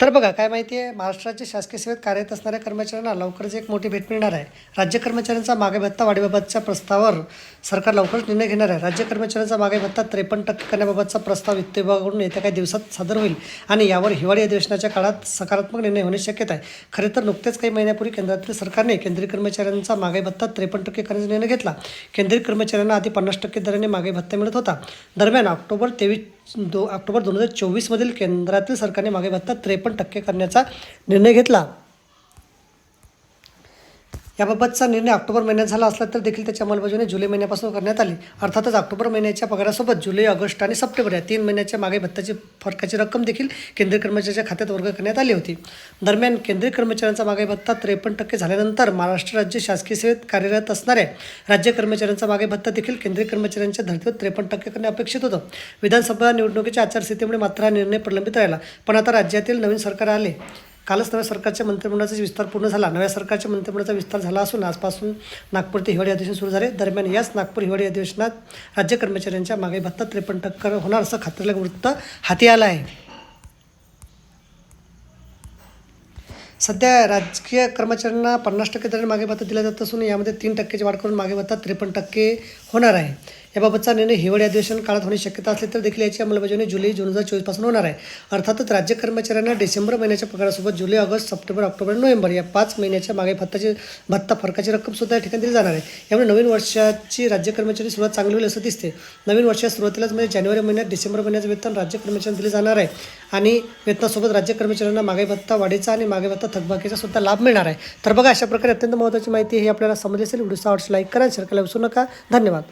तर बघा काय माहिती आहे महाराष्ट्राच्या शासकीय सेवेत कार्यरत असणाऱ्या कर्मचाऱ्यांना लवकरच एक मोठी भेट मिळणार आहे. राज्य कर्मचाऱ्यांचा मागे भत्ता वाढीबाबतच्या प्रस्तावावर सरकार लवकरच निर्णय घेणार आहे. राज्य कर्मचाऱ्यांचा मागे भत्ता त्रेपन्न टक्के करण्याबाबतचा प्रस्ताव वित्त विभागाकडून येत्या काही दिवसात सादर होईल आणि यावर हिवाळी अधिवेशनाच्या काळात सकारात्मक निर्णय होण्याची शक्यता आहे. खरे तर नुकतेच काही महिन्यापूर्वी केंद्रातील सरकारने केंद्रीय कर्मचाऱ्यांचा मागे भत्ता त्रेपन्न टक्के करण्याचा निर्णय घेतला. केंद्रीय कर्मचाऱ्यांना आधी पन्नास टक्के दराने मागे भत्ता मिळत होता. दरम्यान ऑक्टोबर तेवीस दो ऑक्टोबर दोन हजार चोवीसमधील केंद्रातील सरकारने मागे भत्ता त्रेपन्न टक्के करण्याचा निर्णय घेतला. याबाबतचा निर्णय ऑक्टोबर महिन्यात झाला असला तर देखील त्याची अंमलबजावणी जुलै महिन्यापासून करण्यात आली. अर्थातच ऑक्टोबर महिन्याच्या पगारासोबत जुलै ऑगस्ट आणि सप्टेंबर या तीन महिन्याच्या मागे भत्त्याची फरकाची रक्कम देखील केंद्रीय कर्मचाऱ्याच्या खात्यात वर्ग करण्यात आली होती. दरम्यान केंद्रीय कर्मचाऱ्यांचा मागे भत्ता त्रेपन्न टक्के झाल्यानंतर महाराष्ट्र राज्य शासकीय सेवेत कार्यरत असणाऱ्या राज्य कर्मचाऱ्यांचा मागे भत्ता देखील केंद्रीय कर्मचाऱ्यांच्या धर्तीवर त्रेपन्न टक्के करणे अपेक्षित होतं. विधानसभा निवडणुकीच्या आचारसंहितेमुळे मात्र हा निर्णय प्रलंबित राहिला. पण आता राज्यातील नवीन सरकार आले. कालच नव्या सरकारच्या मंत्रिमंडळाचा विस्तार पूर्ण झाला. नव्या सरकारच्या मंत्रिमंडळाचा विस्तार झाला असून आजपासून नागपूर ते हिवाळी अधिवेशन सुरू झाले. दरम्यान याच नागपूर हिवाळी अधिवेशनात राज्य कर्मचाऱ्यांच्या मागे भत्ता त्रेपन्न टक्के होणार असं खात्रीला वृत्त हाती आलं आहे. सध्या राजकीय कर्मचाऱ्यांना पन्नास टक्के दराने मागे भत्ता दिला जात असून यामध्ये तीन टक्क्याची वाढ करून मागे भत्ता त्रेपन्न टक्के होणार आहे. याबाबतचा निर्णय हिवाळी अधिवेशन काळात होण्याची शक्यता असली तर देखील याची अंमलबजावणी जुलै दोन हजार चोवीसपासून होणार आहे. अर्थातच राज्य कर्मचाऱ्यांना डिसेंबर महिन्याच्या पगारासोबत जुलै ऑगस्ट सप्टेंबर ऑक्टोबर नोव्हेंबर या पाच महिन्याच्या मागे भत्ताची भत्ता फरकाची रक्कम सुद्धा या ठिकाणी दिली जाणार आहे. यामुळे नवीन वर्षाची राज्य कर्मचारी सुरुवात चांगली होईल असं दिसते नवीन वर्षाच्या सुरुवातीलाच म्हणजे जानेवारी महिन्यात डिसेंबर महिन्याचं वेतन राज्य कर्मचाऱ्यांना दिले जाणार आहे आणि वेतनासोबत राज्य कर्मचाऱ्यांना मागे भत्ता वाढीचा आणि मागे भत्ता थकबाकीचा सुद्धा लाभ मिळणार आहे. तर बघा अशा प्रकारे अत्यंत महत्त्वाची माहिती हे आपल्याला समजली असेल. व्हिडिओ आवडस लाईक करा शेअर करायला विसरू नका. धन्यवाद.